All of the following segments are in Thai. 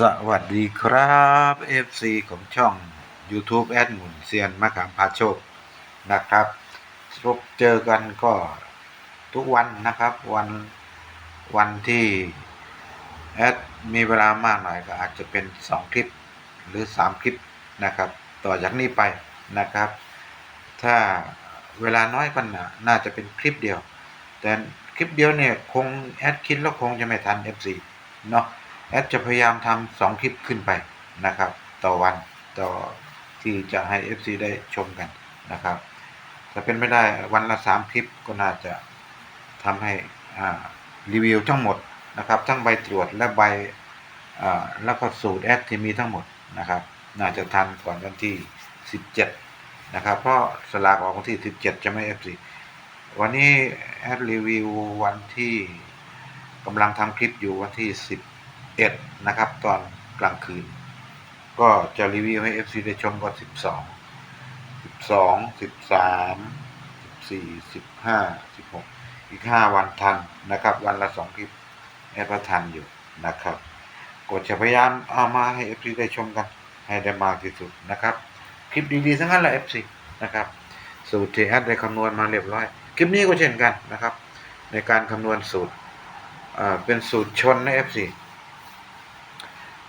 สวัสดีครับ FC ของช่อง YouTube แอดหมุนเซียนมะขามพาโชคนะครับพบเจอกันก็ทุกวันนะครับวันวันที่แอดมีเวลามากหน่อยก็อาจจะเป็น 2 คลิปหรือ 3 คลิปนะครับ ต่อจากนี้ไปนะครับ ถ้าเวลาน้อยก็น่าน่าจะเป็นคลิปเดียว แต่คลิปเดียวเนี่ยคงแอดคิดแล้วคงจะไม่ทัน FC เนาะ แอดจะพยายามทำสองคลิปขึ้นไปนะครับ ต่อวันต่อที่จะให้ FC ได้ชมกันนะครับถ้าเป็นไม่ได้วันละสามคลิปก็น่าจะทำให้รีวิวทั้งหมดนะครับ ทั้งใบตรวจและใบแล้วก็สูตรแอดที่มีทั้งหมดนะครับ น่าจะทันก่อนวันที่ 17 นะครับ เพราะสลากออกวันที่ 17 จะไม่ FC วันนี้แอดรีวิววันที่กำลังทำคลิปอยู่วันที่ 10 11 นะครับ ตอนกลางคืน ก็จะรีวิวให้ FC ได้ชมก็ 12 12 13 14 15 16 อีก 5 วันทันนะครับ วันละ 2 คลิปแอดว่าทันอยู่นะครับก็จะพยายามเอามาให้ FC ได้ชมกัน ให้ได้มากที่สุดนะครับ คลิปดีๆทั้งนั้นแหละ FC นะครับสูตรที่แอดได้คำนวณมาเรียบร้อย คลิปนี้ก็เช่นกันนะครับ ในการคำนวณสูตรเป็นสูตรชนใน FC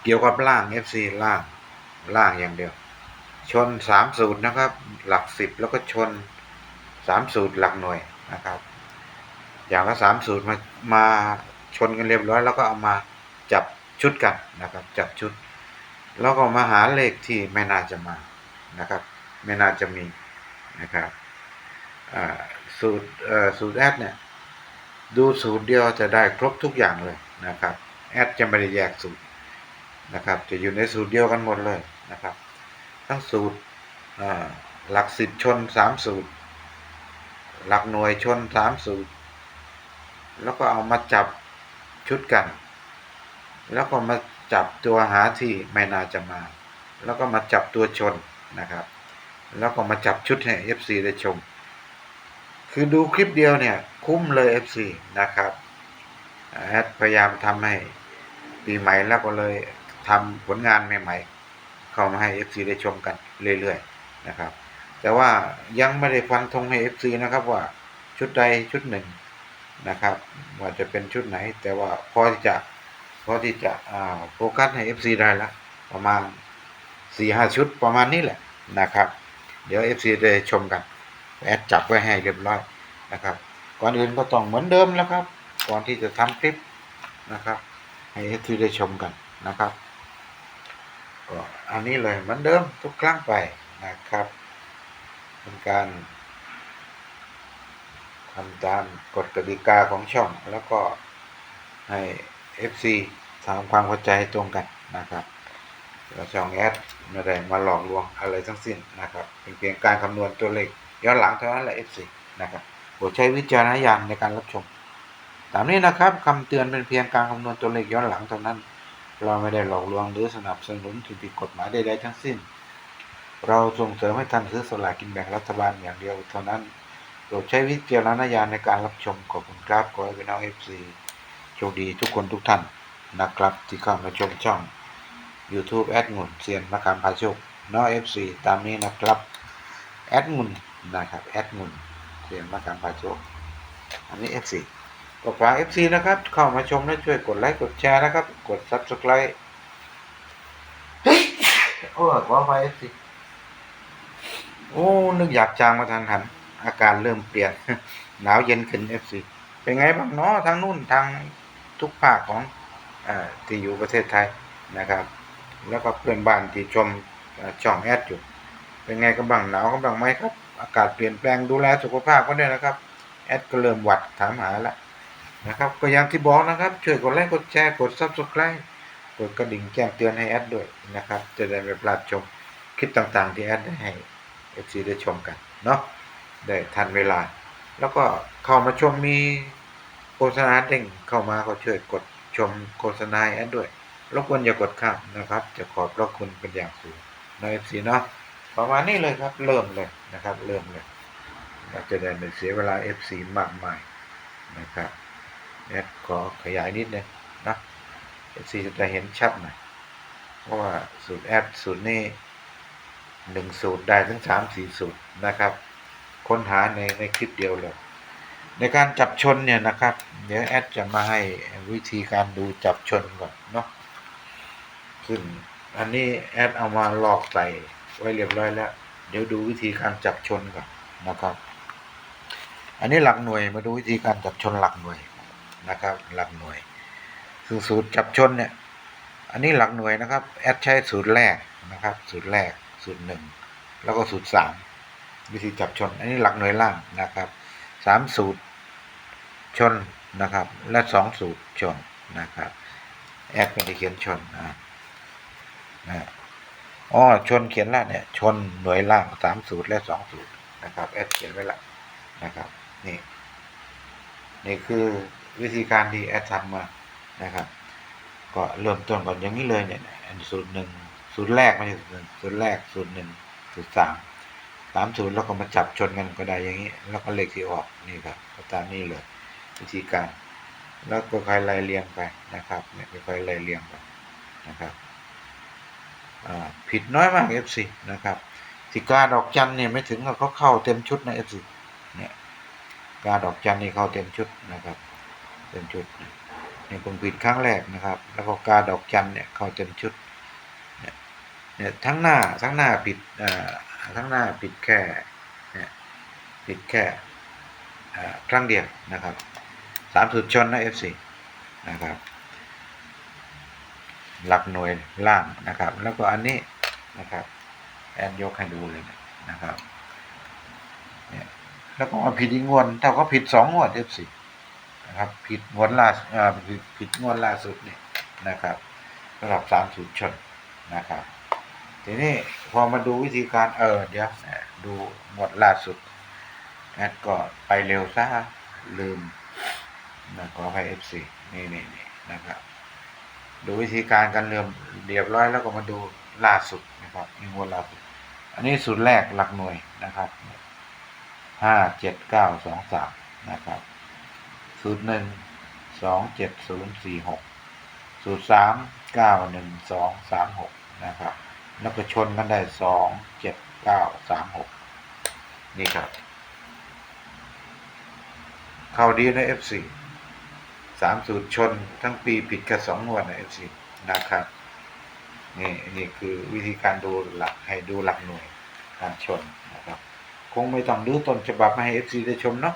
เกี่ยวกับล่าง FC ล่างล่างอย่างเดียว ชนสามสูตรนะครับ หลักสิบแล้วก็ชนสามสูตรหลักหน่วยนะครับ อย่างละสามสูตรมามาชนกันเรียบร้อย แล้วก็เอามาจับชุดกันนะครับ จับชุด แล้วก็มาหาเลขที่ไม่น่าจะมานะครับ ไม่น่าจะมีนะครับสูตรสูตรแอดเนี่ยดูสูตรเดียวจะได้ครบทุกอย่างเลยนะครับแอดจะไม่ได้แยกสูตร นะครับ จะอยู่ในสูตรเดียวกันหมดเลยนะครับ ทั้งสูตรหลักสิบชนสามสูตร หลักหน่วยชนสามสูตร แล้วก็เอามาจับชุดกัน แล้วก็มาจับตัวหาที่ไม่น่าจะมา แล้วก็มาจับตัวชนนะครับ แล้วก็มาจับชุดให้ FC ได้ชม คือดูคลิปเดียวเนี่ย คุ้มเลย FC นะครับแอดพยายามทำให้ปีใหม่แล้วก็เลย ทำผลงานใหม่ ๆ เข้ามาให้ FC ได้ชมกันเรื่อยๆนะครับ แต่ว่ายังไม่ได้ฟันธงให้ FC นะครับว่าชุดใดชุดหนึ่งนะครับ ว่าจะเป็นชุดไหน แต่ว่าพอที่จะพอที่จะอ่าโฟกัสให้ FC ได้ละประมาณสี่ห้าชุดประมาณนี้แหละนะครับ เดี๋ยว FC ได้ชมกันแอดจับไว้ให้เรียบร้อยนะครับ ก่อนอื่นก็ต้องเหมือนเดิมแล้วครับ ก่อนที่จะทำคลิปนะครับ ให้ FC ได้ชมกันนะครับ ก็อันนี้เลยเหมือนเดิมทุกครั้งไปนะครับ เป็นการทำตามกฎกติกาของช่อง แล้วก็ให้ FC ทำความเข้าใจให้ตรงกันนะครับแล้วช่องแอดไม่ได้มาหลอกลวงอะไรทั้งสิ้นนะครับ เป็นเพียงการคำนวณตัวเลขย้อนหลังเท่านั้นแหละ FC นะครับโปรดใช้วิจารณญาณในการรับชม ตามนี้นะครับคำเตือนเป็นเพียงการคำนวณตัวเลขย้อนหลังเท่านั้น เราไม่ได้หลอกลวงหรือสนับสนุนที่ผิดกฎหมายใดๆทั้งสิ้น เราส่งเสริมให้ท่านซื้อสลากกินแบ่งรัฐบาลอย่างเดียวเท่านั้นโปรดใช้วิจารณญาณในการรับชมขอบคุณครับขอให้พี่น้องเอฟซีโชคดีทุกคนทุกท่านนะครับที่เข้ามาชมช่อง YouTube แอดงุนเซียนมะขามพาโชคน้องเอฟซีตามนี้นะครับแอดงุนนะครับแอดงุนเซียนมะขามพาโชคอันนี้เอฟซี ก็ฝาก FC นะครับ เข้ามาชมและช่วยกดไลค์กดแชร์นะครับ กด Subscribe เฮ้ยโอ้ขอไฟ FC โอ้นึกอยากจางมาทางหัน อาการเริ่มเปลี่ยน หนาวเย็นขึ้น FC เป็นไงบ้างเนาะทางนู่นทางทุกภาคของเอ่อที่อยู่ประเทศไทยนะครับ แล้วก็เพื่อนบ้านที่ชมเอ่อช่องแอดอยู่ เป็นไงกันบ้างหนาวกันบ้างไหมครับ อากาศเปลี่ยนแปลงดูแลสุขภาพก็ด้วยนะครับ แอดก็เริ่มหวัดถามหาแล้ว นะครับก็อย่างที่บอกนะครับ ช่วยกดไลค์กดแชร์กด Subscribe กดกระดิ่งแจ้งเตือนให้แอดด้วยนะครับ จะได้ไม่พลาดชมคลิปต่างๆ ที่แอดได้ให้ FC ได้ชมกันเนาะได้ทันเวลา แล้วก็เข้ามาชมมีโฆษณาเด้งเข้ามาก็ช่วยกดชมโฆษณาแอดด้วยรบกวนอย่ากดข้ามนะครับ จะขอบพระคุณเป็นอย่างสูงนะ FC เนาะประมาณนี้เลยครับเริ่มเลยนะครับ เริ่มเลยจะได้ไม่เสียเวลา FC มากมายนะครับ แอดขอขยายนิดนึงนะ FC จะได้เห็นชัดหน่อยเพราะว่าสูตรแอดสูตรนี้หนึ่งสูตรได้ทั้งสามสี่สูตรนะครับ ค้นหาในในคลิปเดียวเลย ในการจับชนเนี่ยนะครับ เดี๋ยวแอดจะมาให้วิธีการดูจับชนก่อนเนาะซึ่งอันนี้แอดเอามาลอกใส่ไว้เรียบร้อยแล้ว เดี๋ยวดูวิธีการจับชนก่อนนะครับ อันนี้หลักหน่วยมาดูวิธีการจับชนหลักหน่วย นะครับ หลักหน่วยซึ่งสูตรจับชนเนี่ย อันนี้หลักหน่วยนะครับแอดใช้สูตรแรกนะครับ สูตรแรกสูตรหนึ่งแล้วก็สูตรสามวิธีจับชน อันนี้หลักหน่วยล่างนะครับสามสูตรชนนะครับ และสองสูตรชนนะครับแอดไม่ได้เขียนชนนะนะอ๋อชนเขียนแล้วเนี่ยชนหน่วยล่างสามสูตรและสองสูตรนะครับแอดเขียนไว้ละนะครับนี่นี่คือ วิธีการที่แอดทำมานะครับ ก็เริ่มต้นก่อนอย่างนี้เลยเนี่ยสูตรหนึ่งสูตรแรกไม่ใช่สูตรหนึ่งสูตรแรกสูตรหนึ่งสูตรสามสามสูตรแล้วก็มาจับชนกันก็ได้อย่างนี้ แล้วก็เลขที่ออกนี่ครับก็ตามนี้เลย วิธีการ แล้วก็ค่อยไล่เรียงไปนะครับเนี่ยค่อยไล่เรียงไปนะครับผิดน้อยมาก FC นะครับสิกาดอกจันเนี่ยไม่ถึงกับเขาเข้าเต็มชุดนะ FC เนี่ยกาดอกจันนี่เข้าเต็มชุดนะครับ เต็มชุดนี่ผมผิดครั้งแรกนะครับ แล้วก็กาดอกจันเนี่ยเข้าเต็มชุดเนี่ยทั้งหน้าทั้งหน้าผิดอ่าทั้งหน้าผิดแค่เนี่ยผิดแค่ครั้งเดียวนะครับสามสุดชนนะ F4 นะครับ หลักหน่วยล่างนะครับ แล้วก็อันนี้นะครับแอนยกให้ดูเลยนะครับเนี่ยแล้วก็มาผิดอีกงวดถ้าเขาผิดสองงวด F4 นะครับผิดงวดล่าสุดอ่าผิดผิดงวดล่าสุดนี่นะครับสำหรับสามสูตรชนนะครับทีนี้พอมาดูวิธีการเออเดี๋ยวดูงวดล่าสุดแอดก็ไปเร็วซะลืมนะขอให้เอฟซีนี่นี่นี่นะครับ ดูวิธีการกันเริ่มเรียบร้อยแล้วก็มาดูล่าสุดนะครับมีงวดล่าสุดอันนี้สูตรแรกหลักหน่วยนะครับห้าเจ็ดเก้าสองสามนะครับ สูตรหนึ่งสองเจ็ดศูนย์สี่หกสูตรสามเก้าหนึ่งสองสามหกนะครับ แล้วก็ชนกันได้สองเจ็ดเก้าสามหกนี่ครับ เข้าดีนะ F4 สามสูตรชนทั้งปีผิดกันสองงวดนะ F4 นะครับนี่นี่คือวิธีการดูหลักให้ดูหลักหน่วยการชนนะครับ คงไม่ต้องดูต้นฉบับมาให้ FC ได้ชมเนาะ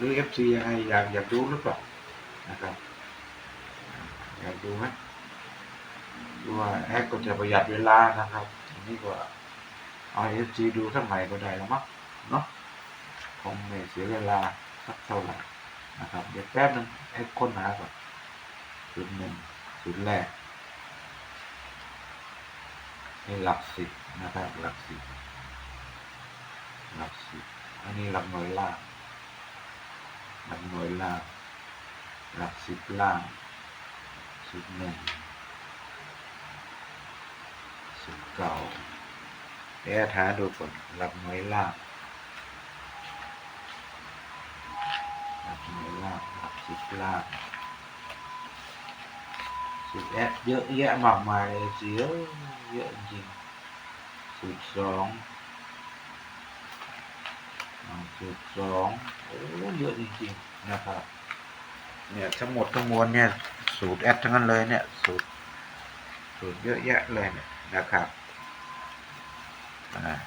หรือ FC ยังไงอยากอยากดูหรือเปล่านะครับ อยากดูไหมดูว่าแอดก็จะประหยัดเวลานะครับทีนี้ก็เอา FC ดูสักใหม่ก็ได้แล้วมั้งเนาะคงไม่เสียเวลาสักเท่าไหร่นะครับเดี๋ยวแป๊บนึงแอดค้นหาก่อนจุดหนึ่งจุดแรกนี่หลักสิบนะครับหลักสิบหลักสิบอันนี้หลักหน่วยล่าง หลักหน่วยล่างหลักสิบล่างสิบหนึ่งสิบเก้าเดี๋ยวหา จริงสิบสองโอ้เยอะจริงๆนะครับ เนี่ยทั้งหมดทั้งมวลเนี่ย สูตรแอดทั้งนั้นเลยเนี่ย สูตร สูตรเยอะแยะเลยเนี่ยนะครับอ่า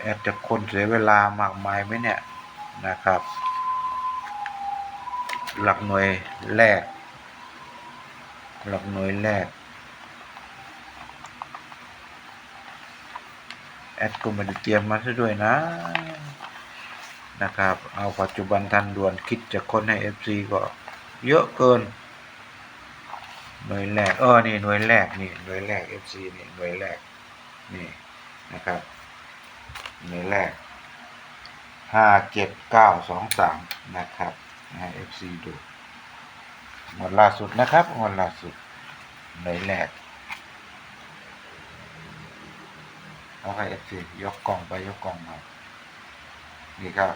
แอดจะคนเสียเวลามากมายไหมเนี่ยนะครับ หลักหน่วยแรก หลักหน่วยแรก อดก็ไม่ได้เตรียมมาซะด้วยนะนะครับ เอาปัจจุบันทันด่วนคิดจะค้นให้ FC ก็เยอะเกิน หน่วยแรกเออนี่หน่วยแรกนี่หน่วยแรก FC นี่หน่วยแรกนี่นะครับหน่วยแรกห้าเจ็ดเก้าสองสามนะครับให้ FC ดูหมดล่าสุดนะครับหมดล่าสุดหน่วยแรก เอาให้เอฟซียกกล่องไปยกกล่องมานี่ครับ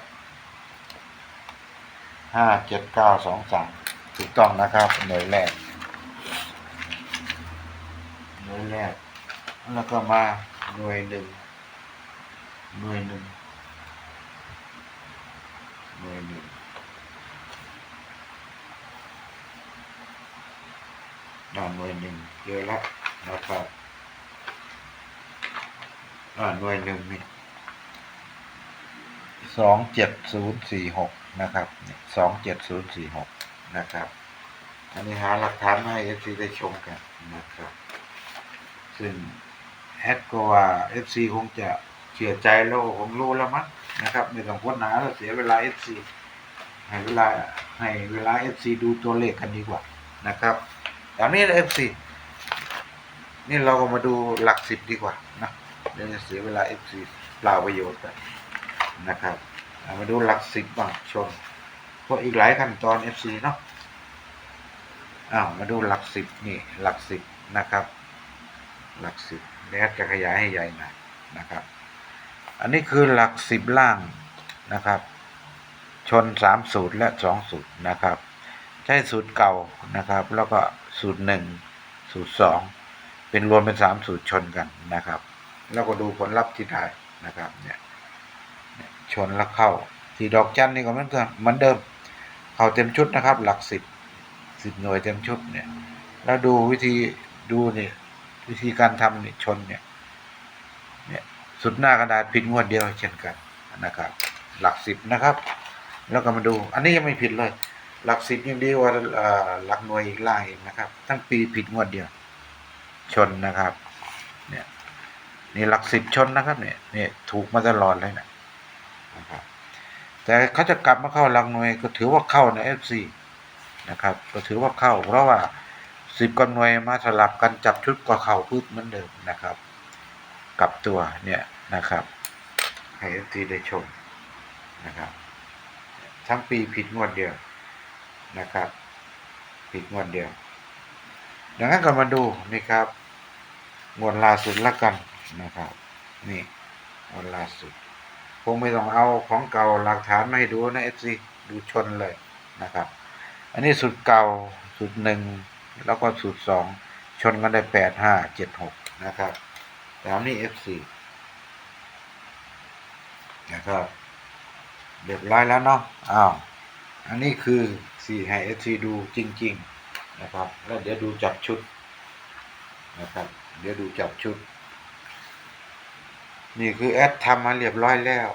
ห้าเจ็ดเก้าสองสามถูกต้องนะครับหน่วยแรกหน่วยแรก แล้วก็มาหน่วยหนึ่งหน่วยหนึ่งหน่วยหนึ่งหน่วยหนึ่งเยอะแล้วนะครับ อ่าหน่วยหนึ่งนี่สองเจ็ดศูนย์สี่หกนะครับสองเจ็ดศูนย์สี่หกนะครับ อันนี้หาหลักฐานมาให้เอฟซีได้ชมกันนะครับ ซึ่งแอดก็ว่าเอฟซีคงจะเชื่อใจแล้วผมรู้แล้วมั้งนะครับไม่ต้องค้นหาแล้วเสียเวลาเอฟซีให้เวลาให้เวลาเอฟซีดูตัวเลขกันดีกว่านะครับอย่นี้เอฟซีนี่เราก็มาดูหลักสิบดีกว่านะ เดี๋ยวจะเสียเวลาเอฟซีเปล่าประโยชน์กันะครับามาดูหลักสิบบ้างชมเพราะอีกหลายขั้นตอนเอฟซีเนาะอ้าวมาดูหลักสิบนี่หลักสิบนะครับ หลักสิบเดี๋ยวจะขยายให้ใหญ่หน่อยนะครับ อันนี้คือหลักสิบล่างนะครับ ชนสามสูตรและสองสูตรนะครับ ใช้สูตรเก่านะครับ แล้วก็สูตรหนึ่งสูตรสองเป็นรวมเป็นสามสูตรชนกันนะครับ แล้วก็ดูผลลัพธ์ที่ได้นะครับเนี่ยชนแล้วเข้าที่ดอกจันนี่ก็เหมือนกันเหมือนเดิม เข้าเต็มชุดนะครับ หลักสิบสิบหน่วยเต็มชุดเนี่ย แล้วดูวิธีดูเนี่ยวิธีการทำเนี่ยชนเนี่ยเนี่ยสุดหน้ากระดาษผิดงวดเดียวเช่นกันนะครับ หลักสิบนะครับ แล้วก็มาดู อันนี้ยังไม่ผิดเลย หลักสิบยังดีกว่าหลักหน่วยอีกล่างอีกนะครับ ทั้งปีผิดงวดเดียว ชนนะครับ เนี่ย นี่หลักสิบชนนะครับ เนี่ยเนี่ยถูกมาตลอดเลยนะนะครับแต่เขาจะกลับมาเข้าหลักหน่วยก็ถือว่าเข้าในเอฟซีนะครับ ก็ถือว่าเข้า เพราะว่าสิบกับหน่วยมาสลับกันจับชุดก็เข้าพืชเหมือนเดิมนะครับกับตัวเนี่ยนะครับ ให้เอฟซีได้ชมนะครับ ทั้งปีผิดงวดเดียวนะครับ ผิดงวดเดียวดังนั้นก็มาดูนี่ครับงวดล่าสุดละกัน นะครับ นี่งวดล่าสุดคงไม่ต้องเอาของเก่าหลักฐานมาให้ดูนะเอฟซีดูชนเลยนะครับ อันนี้สูตรเก่าสูตรหนึ่งแล้วก็สูตรสองชนกันได้แปดห้าเจ็ดหกนะครับตามนี้ F4 นะครับเรียบร้อยแล้วเนาะอ้าวอันนี้คือสี่ให้ F4 ดูจริง ๆ นะครับ แล้วเดี๋ยวดูจับชุดนะครับ เดี๋ยวดูจับชุด นี่คือแอดทำมาเรียบร้อยแล้ว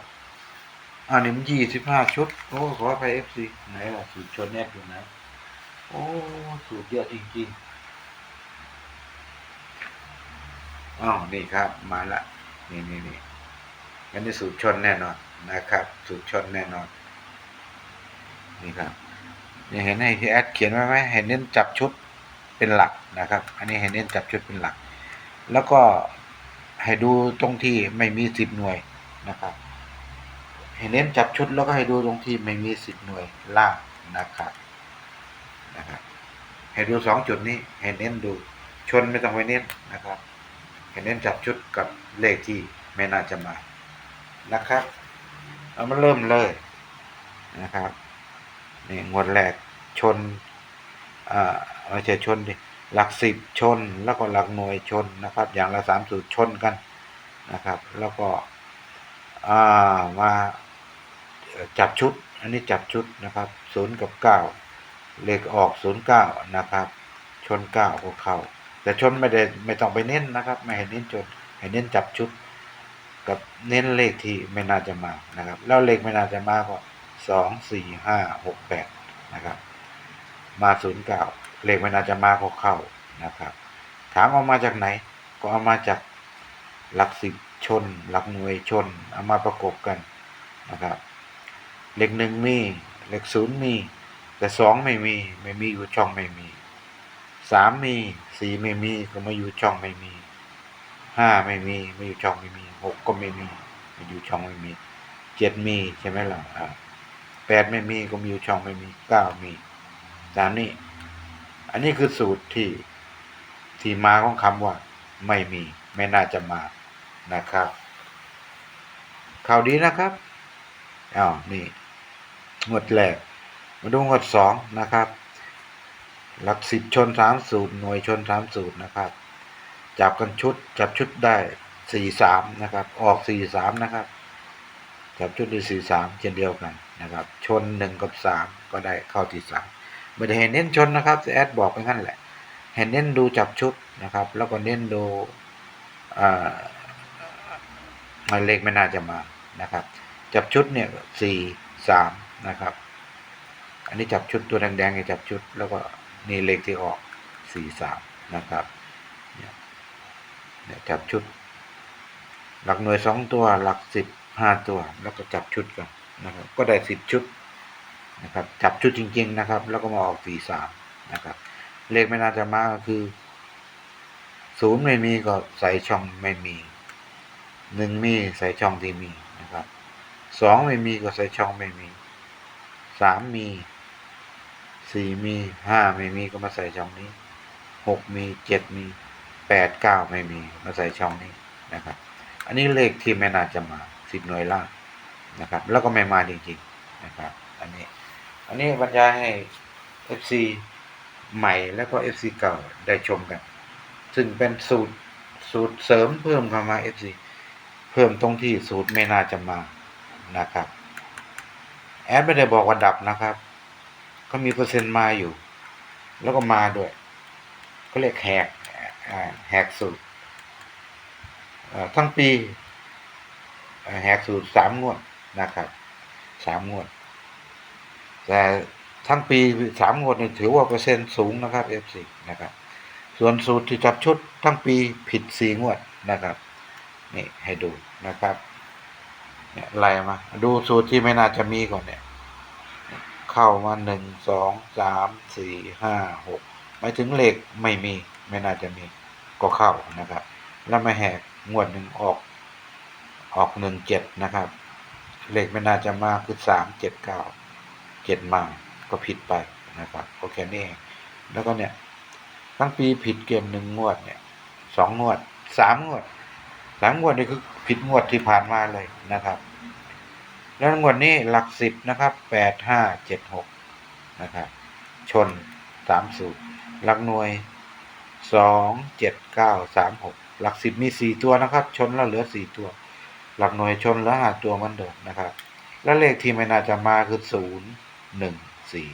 อันนี้มันยี่สิบห้าชุด โอ้ขอไปเอฟซีไหนล่ะสูตรชนแอดอยู่ไหนโอ้สูตรเยอะจริงๆอ้าวนี่ครับ มาละ นี่นี่นี่อันนี้สูตรชนแน่นอนนะครับ สูตรชนแน่นอน นี่ครับนี่เห็นให้ที่แอดเขียนไว้ไหมเห็นเน้นจับชุดเป็นหลักนะครับ อันนี้เห็นเน้นจับชุดเป็นหลัก แล้วก็ ให้ดูตรงที่ไม่มีสิบหน่วยนะครับให้เน้นจับชุดแล้วก็ให้ดูตรงที่ไม่มีสิบหน่วยล่างนะครับนะครับให้ดูสองจุดนี้ให้เน้นดูชนไม่ต้องไปเน้นนะครับให้เน้นจับชุดกับเลขที่ไม่น่าจะมานะครับเอามาเริ่มเลยนะครับนี่งวดแรกชนอ่าไม่ใช่ชนดิ หลักสิบชนแล้วก็หลักหน่วยชนนะครับ อย่างละสามสูตรชนกันนะครับ แล้วก็ามาจับชุด อันนี้จับชุดนะครับศูนย์กับเก้าเลขออกศูนย์เก้านะครับ ชนเก้าก็เข้าแต่ชนไม่ได้ไม่ต้องไปเน้นนะครับ ไม่ให้เน้นชนให้เน้นจับชุด กับเน้นเลขที่ไม่น่าจะมานะครับ แล้วเลขไม่น่าจะมาก็สองสี่ห้าหกแปดนะครับ มาศูนย์เก้า เลขม่น่าจจะมาเข้าๆนะครับ ถามเอามาจากไหน ก็เอามาจากหลักสิบชน หลักหน่วยชน เอามาประกบกันนะครับ เลขหนึ่งมี เลขศูนย์มี แต่สองไม่มี ไม่มีอยู่ช่องไม่มีสามมีสี่ไม่มีก็มาอยู่ช่องไม่มีห้าไม่มีไม่อยู่ช่องไม่มีหกก็ไม่มีไม่อยู่ช่องไม่มีเจ็ดมีใช่ไหมล่ะแปดไม่มีก็มีอยู่ช่องไม่มีเก้ามีตามนี้ อันนี้คือสูตรที่ที่มาของคำว่า ไม่มีไม่น่าจะมานะครับข่าวดีนะครับอ้าวนี่งวดแรกมาดูงวดสองนะครับ หลักสิบชนสามสูตรหน่วยชนสามสูตรนะครับ จับกันชุดจับชุดได้สี่สามนะครับ ออกสี่สามนะครับ จับชุดได้สี่สามเช่นเดียวกันนะครับ ชนหนึ่งกับสามก็ได้เข้าที่สาม ไม่ได้เห็นเน้นชนนะครับแอดบอกไปงั้นแหละ เห็นเน้นดูจับชุดนะครับ แล้วก็เน้นดูหมายเลขไม่น่าจะมานะครับ จับชุดเนี่ยสี่สามนะครับ อันนี้จับชุดตัวแดงๆเนี่ยจับชุด แล้วก็นี่เลขที่ออกสี่สามนะครับเนี่ยเนี่ยจับชุด หลักหน่วยสองตัวหลักสิบห้าตัว แล้วก็จับชุดกันนะครับ ก็ได้สิบชุด นะครับจับชุดจริง ๆ นะครับ แล้วก็มาออกสี่สามนะครับ เลขไม่น่าจะมาก็คือศูนย์ไม่มีก็ใส่ช่องไม่มีหนึ่งมีใส่ช่องที่มีนะครับสองไม่มีก็ใส่ช่องไม่มีสามมีสี่มีห้าไม่มีก็มาใส่ช่องนี้หกมีเจ็ดมีแปดเก้าไม่มีมาใส่ช่องนี้นะครับ อันนี้เลขที่ไม่น่าจะมาสิบหน่วยล่างนะครับ แล้วก็ไม่มาจริงๆนะครับ อันนี้ อันนี้บรรยายให้ FC ใหม่แล้วก็ FC เก่าได้ชมกัน ซึ่งเป็นสูตรสูตรเสริมเพิ่มเข้ามา FC เพิ่มตรงที่สูตรไม่น่าจะมานะครับ แอดไม่ได้บอกว่าดับนะครับ ก็มีเปอร์เซ็นต์มาอยู่ แล้วก็มาด้วย ก็เรียกแหกแหกสูตรทั้งปีแหกสูตรสามงวดนะครับสามงวด แต่ทั้งปีสามงวดนี่ถือว่าเปอร์เซ็นต์สูงนะครับ F4 นะครับ ส่วนสูตรที่จับชุดทั้งปีผิดสี่งวดนะครับ นี่ให้ดูนะครับเนี่ยไล่มา ดูสูตรที่ไม่น่าจะมีก่อนเนี่ย เข้ามาหนึ่งสองสามสี่ห้าหกหมายถึงเลขไม่มี ไม่น่าจะมีก็เข้านะครับ แล้วมาแหกงวดหนึ่งออก ออกหนึ่งเจ็ดนะครับ เลขไม่น่าจะมาคือสามเจ็ดเก้า เจ็ดมาก็ผิดไปนะครับโอเคนี่แล้วก็เนี่ยทั้งปีผิดเกมหนึ่งงวดเนี่ยสองงวดสามงวดสามงวดนี่คือผิดงวดที่ผ่านมาเลยนะครับ แล้วงวดนี้หลักสิบนะครับแปดห้าเจ็ดหกนะครับชนสามสูตรหลักหน่วยสองเจ็ดเก้าสามหกหลักสิบมีสี่ตัวนะครับ ชนแล้วเหลือสี่ตัว หลักหน่วยชนแล้วหาตัวมันเดิมนะครับ แล้วเลขที่ไม่น่าจะมาคือศูนย์ หนึ่งสี่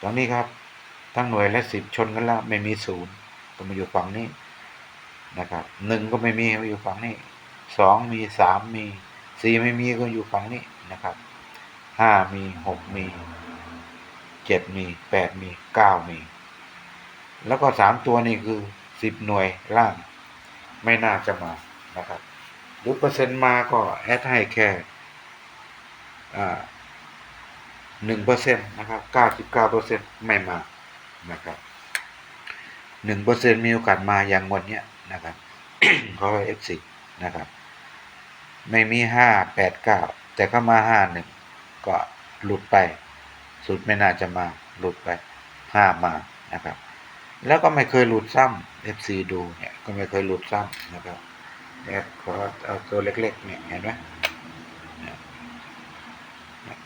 ตรงนี้ครับทั้งหน่วยและสิบชนกันแล้วไม่มีศูนย์ก็มาอยู่ฝั่งนี้นะครับหนึ่งก็ไม่มีมาอยู่ฝั่งนี้สองมีสามมีสี่ไม่มีก็อยู่ฝั่งนี้นะครับห้ามีหกมีเจ็ดมีแปดมีเก้ามี แล้วก็สามตัวนี่คือสิบหน่วยล่าง ไม่น่าจะมานะครับหรือเปอร์เซ็นต์มาก็แอดให้แค่อ่า หนึ่งเปอร์เซ็นต์นะครับเก้าสิบเก้าเปอร์เซ็นต์ไม่มานะครับหนึ่งเปอร์เซ็นต์มีโอกาสมาอย่างวันเนี้ยนะครับเพราะว่าเอฟซีนะครับ ไม่มีห้าแปดเก้าแต่ก็มาห้าหนึ่งก็หลุดไป สุดไม่น่าจะมาหลุดไปห้ามานะครับ แล้วก็ไม่เคยหลุดซ้ำ FC ดูเนี่ยก็ไม่เคยหลุดซ้ำนะครับแอดขอเอาตัวเล็กๆเนี่ยเห็นไหม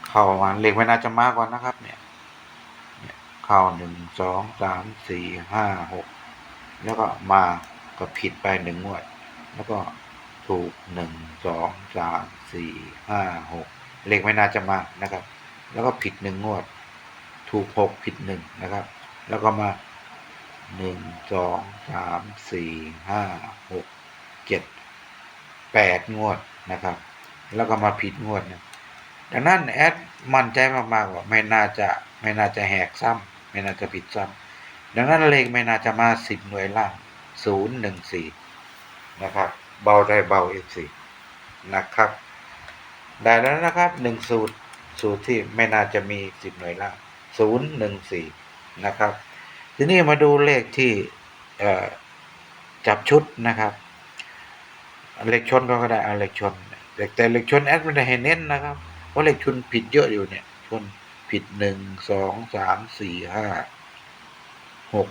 เข้ามาเหลขไม่น่าจะมากกว่านะครับ เนี่ยเนี่ยเข้าหนึ่งสองสามสี่ห้าหกแล้วก็มาก็ผิดไปหนึ่งงวด แล้วก็ถูกหนึ่งสองสามสี่ห้าหกเลขไม่น่าจะมานะครับ แล้วก็ผิดหนึ่งงวด ถูกหกผิดหนึ่งนะครับ แล้วก็มาหนึ่งสองสามสี่ห้าหกเจ็ดแปดงวดนะครับ แล้วก็มาผิดงวดเนี่ย ดังนั้นแอดมั่นใจมากๆว่าไม่น่าจะไม่น่าจะแหกซ้ำไม่น่าจะผิดซ้ำดังนั้นเลขไม่น่าจะมาสิบหน่วยล่างศูนย์หนึ่งสี่นะครับ เบาได้เบาเอฟสี่นะครับ ได้แล้วนะครับหนึ่งสูตรสูตรที่ไม่น่าจะมีสิบหน่วยล่างศูนย์หนึ่งสี่นะครับ ทีนี้มาดูเลขที่จับชุดนะครับ เลขชนก็ได้เอาเลขชนแต่เลขชนแอดไม่ได้ให้เน้นนะครับ ราะเลขชนผิดเยอะอยู่เนี่ยชนผิดหนึ่งสองสามสี่ห้าหก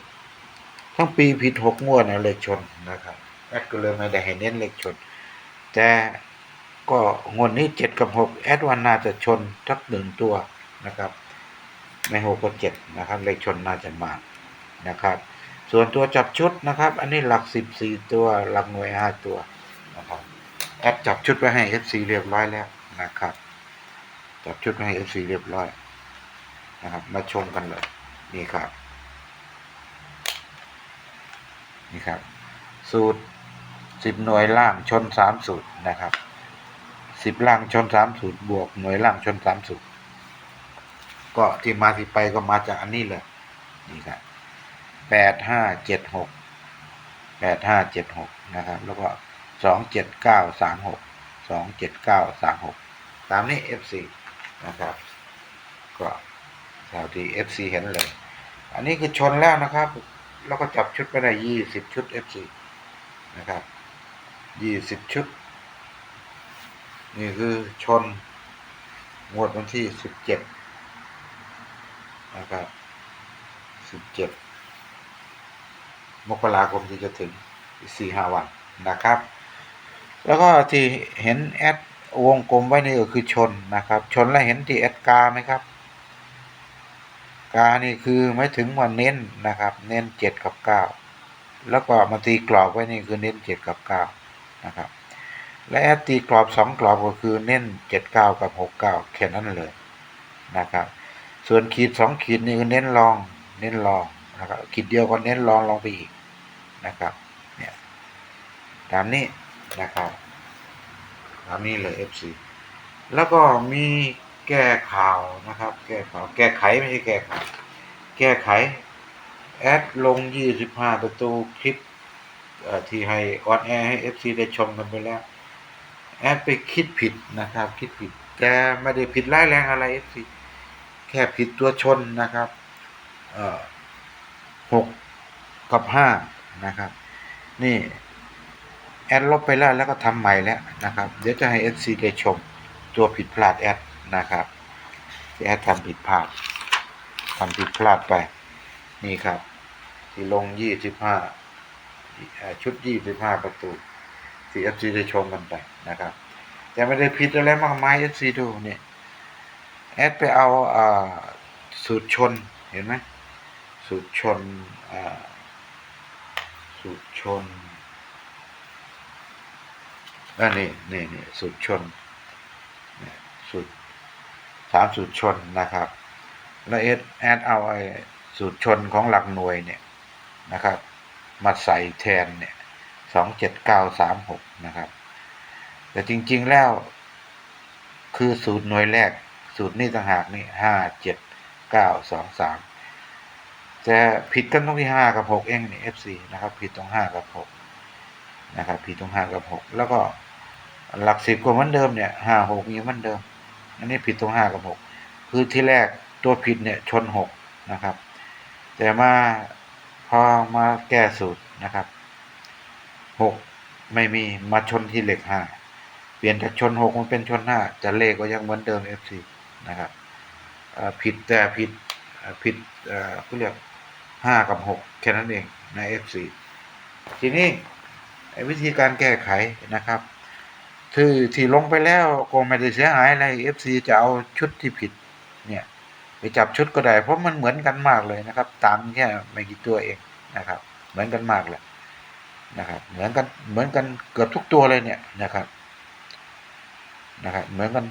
ทั้งปีผิดหกงวดนะเลขชนนะครับแอดก็เลยไม่ได้ให้เน้นเลขชน แต่ก็งวดนี้เจ็ดกับหกแอดวันน่าจะชนทักหนึ่งตัวนะครับไม่หกก็เจ็ดนะครับ เลขชนน่าจะมานะครับ ส่วนตัวจับชุดนะครับ อันนี้หลักสิบสี่ตัวหลักหน่วยห้าตัวนะครับแอดจับชุดไว้ให้ FC เรียบร้อยแล้วนะครับ จับชุดไว้ให้ FC เรียบร้อยนะครับ มาชมกันเลย นี่ครับ นี่ครับ สูตรสิบหน่วยล่างชนสามสูตรนะครับสิบล่างชนสามสูตรบวกหน่วยล่างชนสามสูตรก็ที่มาที่ไปก็มาจากอันนี้เลยนี่ครับแปดห้าเจ็ดหกแปดห้าเจ็ดหกนะครับ แล้วก็สองเจ็ดเก้าสามหกสองเจ็ดเก้าสามหกตามนี้ FC นะครับ ก็แถวที่ FC เห็นเลย อันนี้คือชนแล้วนะครับ แล้วก็จับชุดไปได้ยี่สิบชุด FC นะครับยี่สิบชุด นี่คือชนงวดวันที่สิบเจ็ดนะครับสิบเจ็ดมกราคมที่จะถึงสี่ห้าวันนะครับ แล้วก็ที่เห็นแอด วงกลมไว้นี่ก็คือชนนะครับ ชนแล้วเห็นที่แอดกาไหมครับ กานี่คือไม่ถึงว่าเน้นนะครับ เน้นเจ็ดกับเก้าแล้วก็มาตีกรอบไว้นี่คือเน้นเจ็ดกับเก้านะครับ และแอดตีกรอบสองกรอบก็คือเน้นเจ็ดเก้ากับหกเก้าแค่นั้นเลยนะครับ ส่วนขีดสองขีดนี่คือเน้นลอง เน้นลองนะครับขีดเดียวก็เน้นลองลองไปอีกนะครับ เนี่ยตามนี้นะครับ ตามนี้เลย FC แล้วก็มีแก้ข่าวนะครับ แก้ข่าว แก้ไขไม่ใช่แก้ข่าว แก้ไข แอดลง 25 ประตูคลิปที่ให้ออนแอร์ให้ FC ได้ชมกันไปแล้ว แอดไปคิดผิดนะครับ คิดผิดแกไม่ได้ผิดร้ายแรงอะไร FC แค่ผิดตัวชนนะครับหกกับห้านะครับ นี่ แอดลบไปแล้วแล้วก็ทำใหม่แล้วนะครับ เดี๋ยวจะให้ FC ได้ชมตัวผิดพลาดแอดนะครับที่แอดทำผิดพลาดทำผิดพลาดไป นี่ครับ ที่ลง 25 ชุด 25 ประตูที่ FC ได้ชมกันไปนะครับ แต่ไม่ได้ผิดอะไรมากมาย FC ดูเนี่ยแอดไปเอาอสูตรชนเห็นไหมสูตรชนสูตรชน อ่านี่นี่นี่สูตรชนนี่สูตรสามสูตรชนนะครับ แล้วเอดแอดเอาไอ้สูตรชนของหลักหน่วยเนี่ยนะครับ มาใส่แทนเนี่ยสองเจ็ดเก้าสามหกนะครับ แต่จริงๆแล้วคือสูตรหน่วยแรก สูตรนี้ต่างหากนี่ห้าเจ็ดเก้าสองสามแต่ผิดกันตรงที่ห้ากับหกเองนี่ FC นะครับ ผิดตรงห้ากับหกนะครับ ผิดตรงห้ากับหกแล้วก็ หลักสิบก็เหมือนเดิมเนี่ยห้าหกยังเหมือนเดิม อันนี้ผิดตรงห้ากับหกคือที่แรกตัวผิดเนี่ยชนหกนะครับ แต่มาพอมาแก้สูตรนะครับหกไม่มีมาชนที่เหล็กห้าเปลี่ยนจากชนหกมันเป็นชนห้าแต่เลขก็ยังเหมือนเดิม FC นะครับผิดแต่ผิดผิดเอ่อเขาเรียกห้ากับหกแค่นั้นเองใน FC ทีนี้ไอ้วิธีการแก้ไขนะครับ คือที่ลงไปแล้วก็ไม่ได้เสียหายอะไร FC จะเอาชุดที่ผิด เนี่ย ไปจับชุดก็ได้ เพราะมันเหมือนกันมากเลยนะครับตามแค่ไม่กี่ตัวเองนะครับ เหมือนกันมากเลยนะครับ เหมือนกันเหมือนกันเกือบทุกตัวเลยเนี่ยนะครับนะครับ เหมือนกัน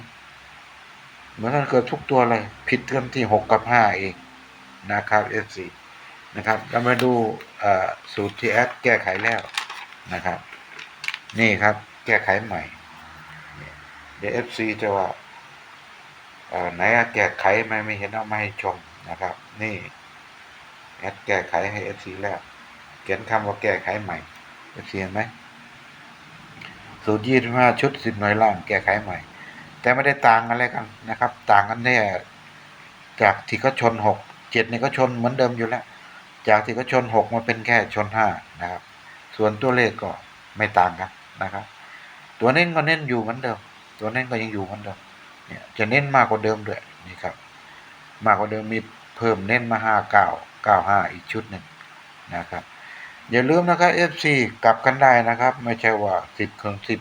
เหมือนกันเกือบทุกตัวเลย ผิดกันที่หกกับห้าเองนะครับ FC นะครับเรามาดูอ่อสูตรที่แอดแก้ไขแล้วนะครับ นี่ครับ แก้ไขใหม่ เดี๋ยว FC จะว่าไหนแก้ไขไหมไม่เห็นเอามาให้ชมนะครับ นี่แอดแก้ไขให้ FC แล้ว เขียนคำว่าแก้ไขใหม่ FC เห็นไหมสูตรยี่สิบห้าชุดสิบหน่วยล่างแก้ไขใหม่ แต่ไม่ได้ต่างอะไรกันนะครับ ต่างกันแน่จากที่เขาชนหกเจ็ดนี่ก็ชนเหมือนเดิมอยู่แล้ว จากที่เขาชนหกมาเป็นแค่ชนห้านะครับ ส่วนตัวเลขก็ไม่ต่างกันนะครับ ตัวเน้นก็เน้นอยู่เหมือนเดิม ตัวเน้นก็ยังอยู่เหมือนเดิมเนี่ยจะเน้นมากกว่าเดิมด้วยนี่ครับ มากกว่าเดิมมีเพิ่มเน้นมาห้าเก้าเก้าห้าอีกชุดหนึ่งนะครับ อย่าลืมนะครับ FC กลับกันได้นะครับ ไม่ใช่ว่าสิบเครื่องสิบ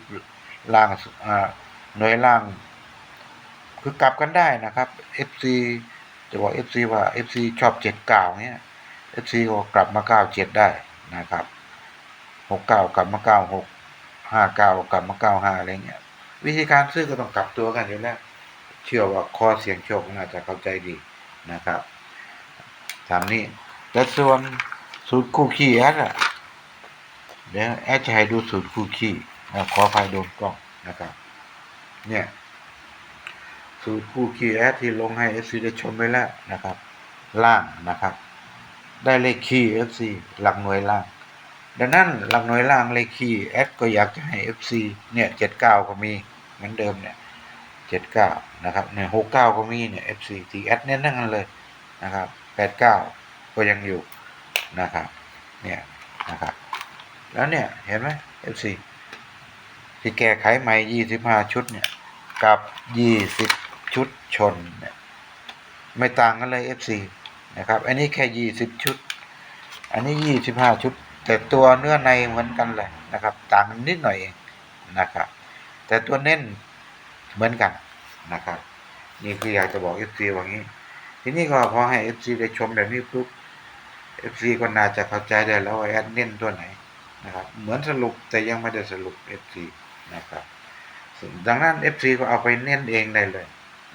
ล่างอ่าหน่วยล่าง คือกลับกันได้นะครับ FC จะบอก FC ว่า FC ชอบเจ็ดเก้าเนี่ย FC ก็กลับมาเก้าเจ็ดได้นะครับหกเก้ากลับมาเก้าหกห้าเก้ากลับมาเก้าห้าอะไรเงี้ย วิธีการซื้อก็ต้องกลับตัวกันอยู่แล้วเชื่อว่าคอเสียงโชคน่าจะเข้าใจดีนะครับตามนี้แต่ส่วนสูตรคู่ขี้แอดอะเดี๋ยวแอดจะให้ดูสูตรคู่ขี้ขอไฟโดนกล้องนะครับ เนี่ย สูตรคู่ขี้แอดที่ลงให้ FC ได้ชมไว้แล้วนะครับ ล่างนะครับ ได้เลขขี้ FC หลักหน่วยล่าง ดังนั้นหลักหน่วยล่างเลขขี้แอดก็อยากจะให้ FC เนี่ยเจ็ดเก้าก็มีเหมือนเดิมเนี่ยเจ็ดเก้านะครับเนี่ยหกเก้าก็มีเนี่ย FC ที่แอดเน้นทั้งนั้นเลยนะครับแปดเก้าก็ยังอยู่นะครับเนี่ยนะครับแล้วเนี่ยเห็นไหม FC ที่แก้ไขใหม่ยี่สิบห้าชุดเนี่ยกับยี่สิบชุดชนเนี่ยไม่ต่างกันเลย FC นะครับ อันนี้แค่ยี่สิบชุด อันนี้ยี่สิบห้าชุด แต่ตัวเนื้อในเหมือนกันเลยนะครับ ต่างกันนิดหน่อยเองนะครับ แต่ตัวเน้นเหมือนกันนะครับนี่คืออยากจะบอก FC ว่างี้ ทีนี้ก็พอให้ FC ได้ชมแบบนี้ปุ๊บ FC ก็น่าจะเข้าใจได้แล้วว่าแอดเน้นตัวไหนนะครับ เหมือนสรุปแต่ยังไม่ได้สรุป FC นะครับดังนั้น FC ก็เอาไปเน้นเองได้เลย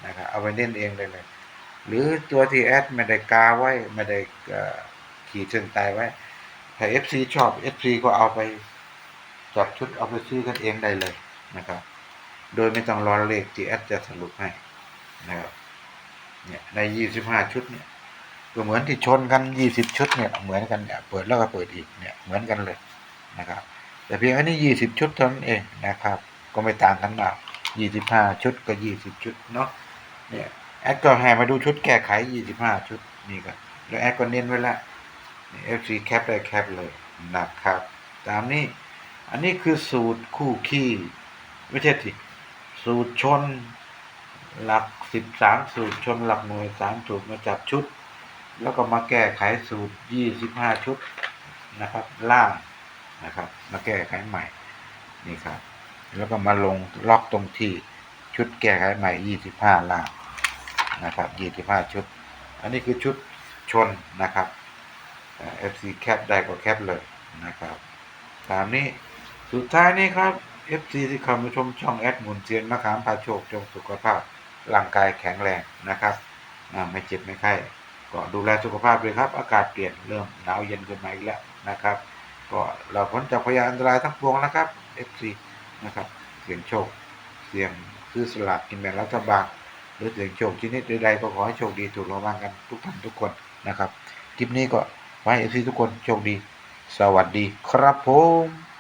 นะครับเอาไปเน้นเองได้เลย หรือตัวที่แอดไม่ได้กาไว้ไม่ได้ขีดเส้นตายไว้ ถ้า FC ชอบ FC ก็เอาไปจับชุดเอาไปซื้อกันเองได้เลยนะครับ โดยไม่ต้องรอเลขที่แอดจะสรุปให้นะครับเนี่ยใน25ชุดเนี่ยก็เหมือนที่ชนกัน20ชุดเนี่ยเหมือนกันเนี่ยเปิดแล้วก็เปิดอีกเนี่ยเหมือนกันเลยนะครับ แต่เพียงอันนี้20ชุดเท่านั้นเองนะครับ ก็ไม่ต่างกันมาก25ชุดก็20ชุดเนาะเนี่ยแอดก็ให้มาดูชุดแก้ไข25ชุดนี่ก็แล้วแอดก็เน้นไว้ล้ว เอฟซีแคปได้แคปเลยนะครับ ตามนี้อันนี้คือสูตรคู่ขี้ไม่ใช่สิสูตรชนหลักสิบสามสูตรชนหลักหน่วยสามสูตรมาจับชุด แล้วก็มาแก้ไขสูตรยี่สิบห้าชุดนะครับ ล่างนะครับ มาแก้ไขใหม่นี่ครับ แล้วก็มาลงล็อกตรงที่ชุดแก้ไขใหม่ยี่สิบห้าล่างนะครับยี่สิบห้าชุด อันนี้คือชุดชนนะครับ เอฟซีแคปได้ก็แคปเลยนะครับ ตามนี้สุดท้ายนี้ครับ FC ที่เข้ามาชมช่องแอดมุนเซียนมะขามพาโชคจงสุขภาพร่างกายแข็งแรงนะครับไม่เจ็บไม่ไข้ก็ดูแลสุขภาพด้วยครับ อากาศเปลี่ยนเริ่มหนาวเย็นขึ้นมาอีกแล้วนะครับ ก็เราพ้นจากพยานอันตรายทั้งปวงนะครับ FC นะครับเสี่ยงโชค เสี่ยงซื้อสลากกินแบ่งรัฐบาลหรือเสี่ยงโชคชนิดใดๆก็ขอให้โชคดีถูกรางวัลกันทุกท่านทุกคนนะครับคลิปนี้ก็ ไว้เอฟซีทุกคนโชคดี สวัสดีครับผม